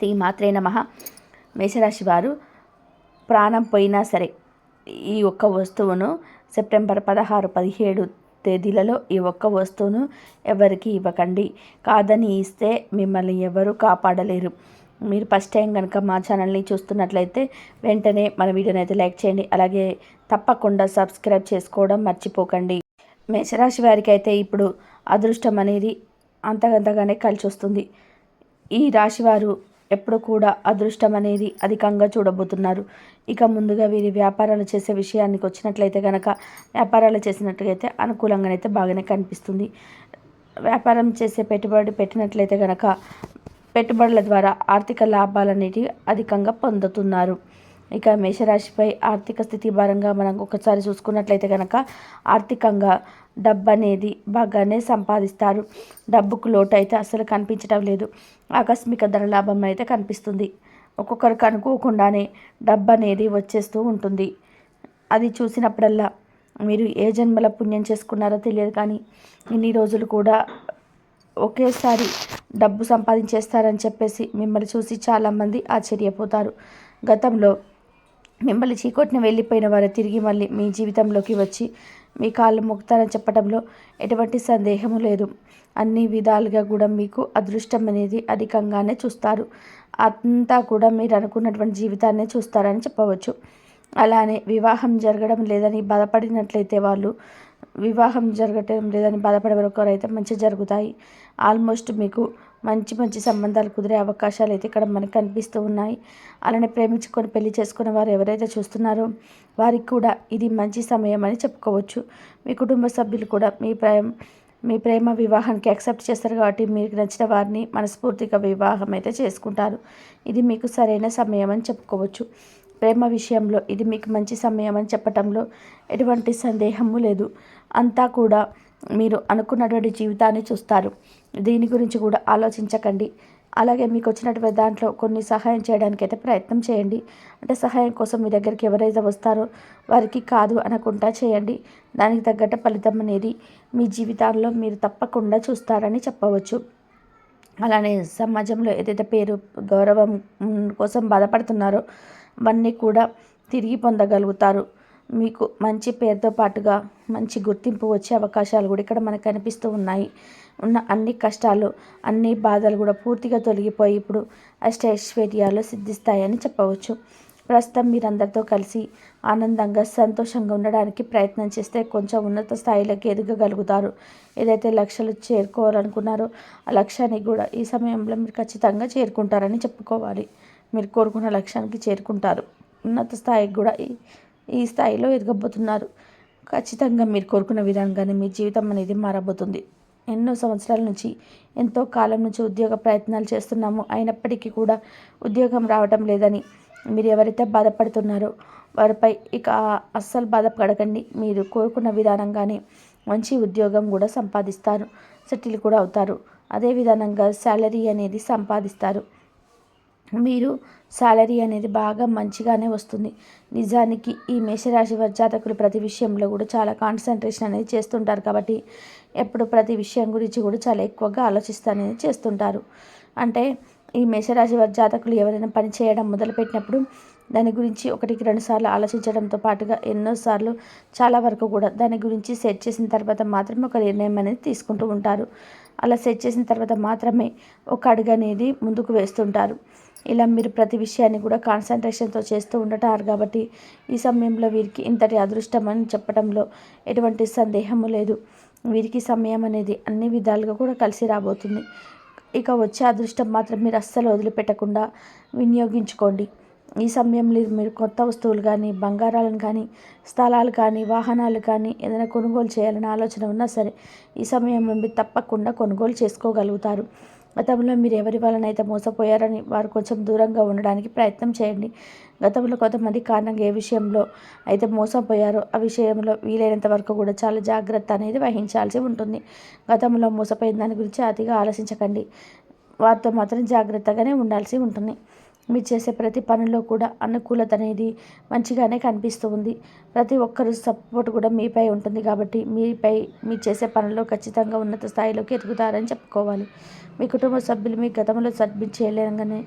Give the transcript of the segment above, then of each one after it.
శ్రీ మాత్రే నమ. మేషరాశి వారు ప్రాణం పోయినా సరే ఈ ఒక్క వస్తువును సెప్టెంబర్ పదహారు పదిహేడు తేదీలలో ఈ ఒక్క వస్తువును ఎవరికి ఇవ్వకండి. కాదని ఇస్తే మిమ్మల్ని ఎవరు కాపాడలేరు. మీరు ఫస్ట్ టైం కనుక మా ఛానల్ని చూస్తున్నట్లయితే వెంటనే మన వీడియోని అయితే లైక్ చేయండి. అలాగే తప్పకుండా సబ్స్క్రైబ్ చేసుకోవడం మర్చిపోకండి. మేషరాశి వారికి అయితే ఇప్పుడు అదృష్టం అనేది అంతగంతగానే కలిసి వస్తుంది ఈ రాశివారు ఎప్పుడు కూడా అదృష్టం అనేది అధికంగా చూడబోతున్నారు. ఇక ముందుగా వీరి వ్యాపారాలు చేసే విషయానికి వచ్చినట్లయితే కనుక వ్యాపారాలు చేసినట్లయితే అనుకూలంగానైతే బాగానే కనిపిస్తుంది. వ్యాపారం చేసే పెట్టుబడి పెట్టినట్లయితే కనుక పెట్టుబడుల ద్వారా ఆర్థిక లాభాలు అనేటివి అధికంగా పొందుతున్నారు. ఇక మేషరాశిపై ఆర్థిక స్థితి భారంగా మనం ఒకసారి చూసుకున్నట్లయితే కనుక ఆర్థికంగా డబ్బు అనేది బాగానే సంపాదిస్తారు. డబ్బుకు లోటు అయితే అసలు కనిపించడం లేదు. ఆకస్మిక ధర లాభం అయితే కనిపిస్తుంది. ఒక్కొక్కరికి అనుకోకుండానే డబ్బు అనేది వచ్చేస్తూ ఉంటుంది. అది చూసినప్పుడల్లా మీరు ఏ జన్మల పుణ్యం చేసుకున్నారో తెలియదు కానీ ఇన్ని రోజులు కూడా ఒకేసారి డబ్బు సంపాదించేస్తారని చెప్పేసి మిమ్మల్ని చూసి చాలామంది ఆశ్చర్యపోతారు. గతంలో మిమ్మల్ని చీకొట్టిన వెళ్ళిపోయిన వారు తిరిగి మళ్ళీ మీ జీవితంలోకి వచ్చి మీ కాళ్ళు మొక్కుతారని చెప్పడంలో ఎటువంటి సందేహము లేదు. అన్ని విధాలుగా కూడా మీకు అదృష్టం అనేది అధికంగానే చూస్తారు. అంతా కూడా మీరు అనుకున్నటువంటి జీవితాన్ని చూస్తారని చెప్పవచ్చు. అలానే వివాహం జరగడం లేదని బాధపడినట్లయితే వాళ్ళు వివాహం జరగటం లేదని బాధపడే అయితే మంచి జరుగుతాయి. ఆల్మోస్ట్ మీకు మంచి మంచి సంబంధాలు కుదిరే అవకాశాలు అయితే ఇక్కడ మనకు కనిపిస్తూ ఉన్నాయి. అలానే ప్రేమించుకొని పెళ్ళి చేసుకున్న వారు ఎవరైతే చూస్తున్నారో వారికి కూడా ఇది మంచి సమయం అని చెప్పుకోవచ్చు. మీ కుటుంబ సభ్యులు కూడా మీ ప్రేమ మీ ప్రేమ వివాహానికి యాక్సెప్ట్ చేస్తారు కాబట్టి మీకు నచ్చిన వారిని మనస్ఫూర్తిగా వివాహం అయితే చేసుకుంటారు. ఇది మీకు సరైన సమయం అని చెప్పుకోవచ్చు. ప్రేమ విషయంలో ఇది మీకు మంచి సమయం అని చెప్పటంలో ఎటువంటి సందేహము లేదు. అంతా కూడా మీరు అనుకున్నటువంటి జీవితాన్ని చూస్తారు. దీని గురించి కూడా ఆలోచించకండి. అలాగే మీకు వచ్చినటువంటి దాంట్లో కొన్ని సహాయం చేయడానికి అయితే ప్రయత్నం చేయండి. అంటే సహాయం కోసం మీ దగ్గరికి ఎవరైతే వస్తారో వారికి కాదు అనకుండా చేయండి. దానికి తగ్గట్టు ఫలితం అనేది మీ జీవితాల్లో మీరు తప్పకుండా చూస్తారని చెప్పవచ్చు. అలానే సమాజంలో ఏదైతే పేరు గౌరవం కోసం బాధపడుతున్నారో అవన్నీ కూడా తిరిగి పొందగలుగుతారు. మీకు మంచి పేరుతో పాటుగా మంచి గుర్తింపు వచ్చే అవకాశాలు కూడా ఇక్కడ మనకు కనిపిస్తూ ఉన్నాయి. ఉన్న అన్ని కష్టాలు అన్ని బాధలు కూడా పూర్తిగా తొలగిపోయి ఇప్పుడు అష్టైశ్వర్యాలు సిద్ధిస్తాయని చెప్పవచ్చు. ప్రస్తుతం మీరందరితో కలిసి ఆనందంగా సంతోషంగా ఉండడానికి ప్రయత్నం చేస్తే కొంచెం ఉన్నత స్థాయిలోకి ఎదగగలుగుతారు. ఏదైతే లక్ష్యాలు చేరుకోవాలనుకున్నారో ఆ లక్ష్యానికి కూడా ఈ సమయంలో మీరు ఖచ్చితంగా చేరుకుంటారని చెప్పుకోవాలి. మీరు కోరుకున్న లక్ష్యానికి చేరుకుంటారు. ఉన్నత స్థాయికి కూడా ఈ స్థాయిలో ఎదగబోతున్నారు. ఖచ్చితంగా మీరు కోరుకున్న విధంగానే మీ జీవితం అనేది మారబోతుంది. ఎన్నో సంవత్సరాల నుంచి ఎంతో కాలం నుంచి ఉద్యోగ ప్రయత్నాలు చేస్తున్నాము. అయినప్పటికీ కూడా ఉద్యోగం రావటం లేదని మీరు ఎవరైతే బాధపడుతున్నారో వారిపై ఇక అస్సలు బాధపడకండి మీరు కోరుకున్న విధానంగానే మంచి ఉద్యోగం కూడా సంపాదిస్తారు. సెటిల్ కూడా అవుతారు. అదే విధానంగా శాలరీ అనేది సంపాదిస్తారు. మీరు శాలరీ అనేది బాగా మంచిగానే వస్తుంది. నిజానికి ఈ మేషరాశి జాతకులు ప్రతి విషయంలో కూడా చాలా కాన్సన్ట్రేషన్ అనేది చేస్తుంటారు కాబట్టి ఎప్పుడు ప్రతి విషయం గురించి కూడా చాలా ఎక్కువగా ఆలోచిస్తానని చేస్తుంటారు. అంటే ఈ మేషరాశి జాతకులు ఎవరైనా పని చేయడం మొదలుపెట్టినప్పుడు దాని గురించి ఒకటికి రెండు సార్లు ఆలోచించడంతో పాటుగా ఎన్నోసార్లు చాలా వరకు కూడా దాని గురించి సెట్ చేసిన తర్వాత మాత్రమే ఒక నిర్ణయం అనేది తీసుకుంటూ ఉంటారు. అలా సెట్ చేసిన తర్వాత మాత్రమే ఒక అడుగు అనేది ముందుకు వేస్తుంటారు. ఇలా మీరు ప్రతి విషయాన్ని కూడా కాన్సన్ట్రేషన్తో చేస్తూ ఉండటారు కాబట్టి ఈ సమయంలో వీరికి ఇంతటి అదృష్టం అని చెప్పడంలో ఎటువంటి సందేహము లేదు. వీరికి సమయం అనేది అన్ని విధాలుగా కూడా కలిసి రాబోతుంది. ఇక వచ్చే అదృష్టం మాత్రం మీరు అస్సలు వదిలిపెట్టకుండా వినియోగించుకోండి. ఈ సమయంలో మీరు కొత్త వస్తువులు కానీ బంగారాలను కానీ స్థలాలు కానీ వాహనాలు కానీ ఏదైనా కొనుగోలు చేయాలని ఆలోచన ఉన్నా సరే ఈ సమయంలో మీరు తప్పకుండా కొనుగోలు చేసుకోగలుగుతారు. గతంలో మీరు ఎవరి వలన అయితే మోసపోయారని వారు కొంచెం దూరంగా ఉండడానికి ప్రయత్నం చేయండి. గతంలో కొంతమంది కారణంగా ఏ విషయంలో అయితే మోసపోయారో ఆ విషయంలో వీలైనంత వరకు కూడా చాలా జాగ్రత్త అనేది వహించాల్సి ఉంటుంది. గతంలో మోసపోయిన దాని గురించి అతిగా ఆలోచించకండి. వారితో మాత్రం జాగ్రత్తగానే ఉండాల్సి ఉంటుంది. మీరు చేసే ప్రతి పనిలో కూడా అనుకూలత అనేది మంచిగానే కనిపిస్తూ ఉంది. ప్రతి ఒక్కరు సపోర్ట్ కూడా మీపై ఉంటుంది కాబట్టి మీపై మీరు చేసే పనిలో ఖచ్చితంగా ఉన్నత స్థాయిలోకి ఎదుగుతారని చెప్పుకోవాలి. మీ కుటుంబ సభ్యులు మీ గతంలో సబ్మిట్ చేయలేగానే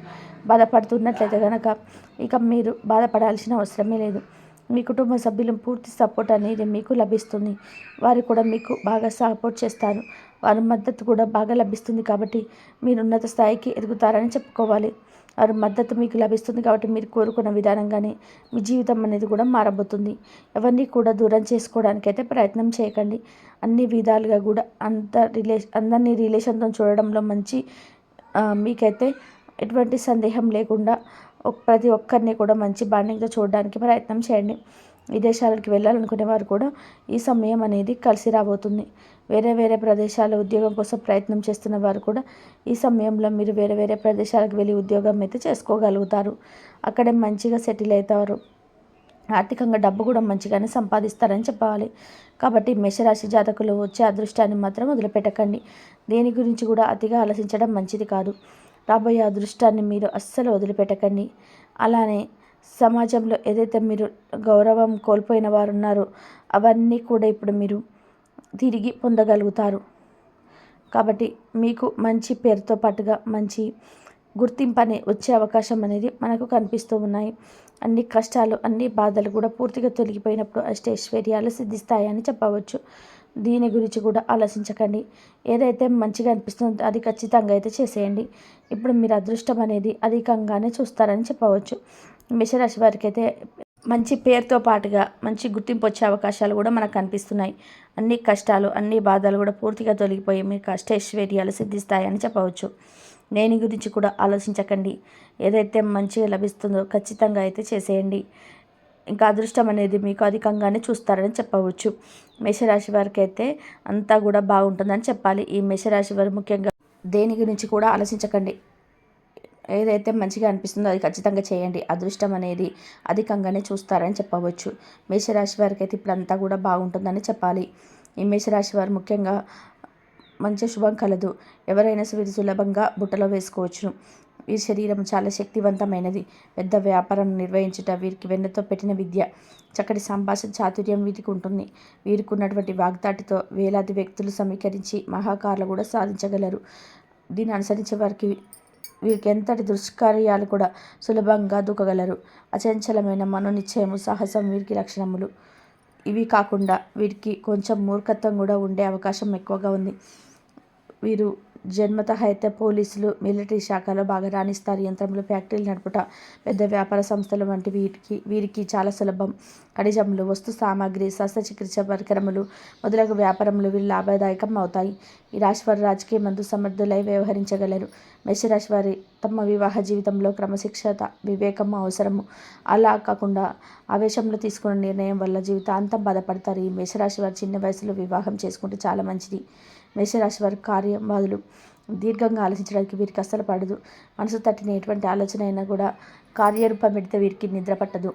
బాధపడుతున్నట్లయితే కనుక ఇక మీరు బాధపడాల్సిన అవసరమే లేదు. మీ కుటుంబ సభ్యులు పూర్తి సపోర్ట్ అనేది మీకు లభిస్తుంది. వారు కూడా మీకు బాగా సపోర్ట్ చేస్తారు. వారి మద్దతు కూడా బాగా లభిస్తుంది కాబట్టి మీరు ఉన్నత స్థాయికి ఎదుగుతారని చెప్పుకోవాలి. వారి మద్దతు మీకు లభిస్తుంది కాబట్టి మీరు కోరుకున్న విధానంగానే మీ జీవితం అనేది కూడా మారబోతుంది. ఎవరిని కూడా దూరం చేసుకోవడానికి అయితే ప్రయత్నం చేయకండి. అన్ని విధాలుగా కూడా అంత రిలే అందరినీ రిలేషన్తో చూడడంలో మంచి మీకైతే ఎటువంటి సందేహం లేకుండా ప్రతి ఒక్కరిని కూడా మంచి బాండింగ్తో చూడడానికి ప్రయత్నం చేయండి. విదేశాలకు వెళ్ళాలనుకునే వారు కూడా ఈ సమయం అనేది కలిసి రాబోతుంది. వేరే వేరే ప్రదేశాల ఉద్యోగం కోసం ప్రయత్నం చేస్తున్న వారు కూడా ఈ సమయంలో మీరు వేరే వేరే ప్రదేశాలకు వెళ్ళి ఉద్యోగం అయితే చేసుకోగలుగుతారు. అక్కడే మంచిగా సెటిల్ అవుతారు. ఆర్థికంగా డబ్బు కూడా మంచిగానే సంపాదిస్తారని చెప్పాలి. కాబట్టి మేషరాశి జాతకులు వచ్చే అదృష్టాన్ని మాత్రం వదిలిపెట్టకండి. దేని గురించి కూడా అతిగా ఆలోచించడం మంచిది కాదు. రాబోయే అదృష్టాన్ని మీరు అస్సలు వదిలిపెట్టకండి. అలానే సమాజంలో ఏదైతే మీరు గౌరవం కోల్పోయిన వారు ఉన్నారో అవన్నీ కూడా ఇప్పుడు మీరు తిరిగి పొందగలుగుతారు. కాబట్టి మీకు మంచి పేరుతో పాటుగా మంచి గుర్తింపు అనే వచ్చే అవకాశం అనేది మనకు కనిపిస్తూ ఉన్నాయి. అన్ని కష్టాలు అన్ని బాధలు కూడా పూర్తిగా తొలగిపోయినప్పుడు అష్టైశ్వర్యాలు సిద్ధిస్తాయని చెప్పవచ్చు. దీని గురించి కూడా ఆలోచించకండి. ఏదైతే మంచిగా అనిపిస్తుందో అది ఖచ్చితంగా అయితే చేసేయండి. ఇప్పుడు మీరు అదృష్టం అనేది అధికంగానే చూస్తారని చెప్పవచ్చు. మేషరాశి వారికి అయితే మంచి పేరుతో పాటుగా మంచి గుర్తింపు వచ్చే అవకాశాలు కూడా మనకు కనిపిస్తున్నాయి. అన్ని కష్టాలు అన్ని బాధలు కూడా పూర్తిగా తొలగిపోయి మీకు అష్టైశ్వర్యాలు సిద్ధిస్తాయని చెప్పవచ్చు. దేని గురించి కూడా ఆలోచించకండి. ఏదైతే మంచిగా లభిస్తుందో ఖచ్చితంగా అయితే చేసేయండి. ఇంకా అదృష్టం అనేది మీకు అధికంగానే చూస్తారని చెప్పవచ్చు. మేషరాశి వారికి అయితే అంతా కూడా బాగుంటుందని చెప్పాలి. ఈ మేషరాశి వారు ముఖ్యంగా దేని గురించి కూడా ఆలోచించకండి. ఏదైతే మంచిగా అనిపిస్తుందో అది ఖచ్చితంగా చేయండి. అదృష్టం అనేది అధికంగానే చూస్తారని చెప్పవచ్చు. మేషరాశి వారికి అయితే ఇప్పుడంతా కూడా బాగుంటుందని చెప్పాలి. ఈ మేషరాశి వారు ముఖ్యంగా మంచి శుభం కలదు. ఎవరైనా వీరు సులభంగా బుట్టలో వేసుకోవచ్చును వీరి శరీరం చాలా శక్తివంతమైనది. పెద్ద వ్యాపారం నిర్వహించుట వీరికి వెన్నతో పెట్టిన విద్య చక్కటి సంభాషణ చాతుర్యం వీరికి ఉంటుంది. వీరికి ఉన్నటువంటి వాగ్దాటితో వేలాది వ్యక్తులు సమీకరించి మహాకారులు కూడా సాధించగలరు. దీన్ని అనుసరించే వారికి వీరికి ఎంతటి దుష్కార్యాలు కూడా సులభంగా దూకగలరు. అచంచలమైన మనోనిశ్చయము సాహసం వీరికి లక్షణములు. ఇవి కాకుండా వీరికి కొంచెం మూర్ఖత్వం కూడా ఉండే అవకాశం ఎక్కువగా ఉంది. వీరు జన్మత అయితే పోలీసులు మిలిటరీ శాఖలో బాగా రాణిస్తారు. యంత్రములు ఫ్యాక్టరీలు నడుపుట పెద్ద వ్యాపార సంస్థలు వంటి వీటికి వీరికి చాలా సులభం. ఖనిజములు వస్తు సామాగ్రి శస్త్రచికిత్స పరికరములు మొదలగు వ్యాపారములు వీరు లాభదాయకం అవుతాయి. ఈ రాశివారి రాజకీయ మందు సమర్థులై వ్యవహరించగలరు. మేషరాశి వారి తమ వివాహ జీవితంలో క్రమశిక్షత వివేకం అవసరము. అలా కాకుండా ఆవేశంలో తీసుకున్న నిర్ణయం వల్ల జీవితాంతం బాధపడతారు. ఈ మేషరాశి వారి చిన్న వయసులో వివాహం చేసుకుంటే చాలా మంచిది. మేషరాశి వారి కార్యవాదులు. దీర్ఘంగా ఆలోచించడానికి వీరికి అస్సలు పడదు. మనసు తట్టిన ఎటువంటి ఆలోచన అయినా కూడా కార్యరూపం పెడితే వీరికి నిద్ర పట్టదు.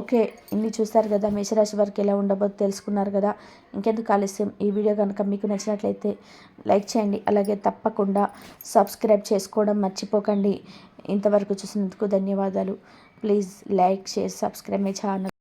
ఓకే ఇన్ని చూస్తారు కదా మేషరాశి వారికి ఎలా ఉండబోదు తెలుసుకున్నారు కదా. ఇంకెందుకు ఆలస్యం? ఈ వీడియో కనుక మీకు నచ్చినట్లయితే లైక్ చేయండి. అలాగే తప్పకుండా సబ్స్క్రైబ్ చేసుకోవడం మర్చిపోకండి. ఇంతవరకు చూసినందుకు ధన్యవాదాలు. Please like share subscribe my channel.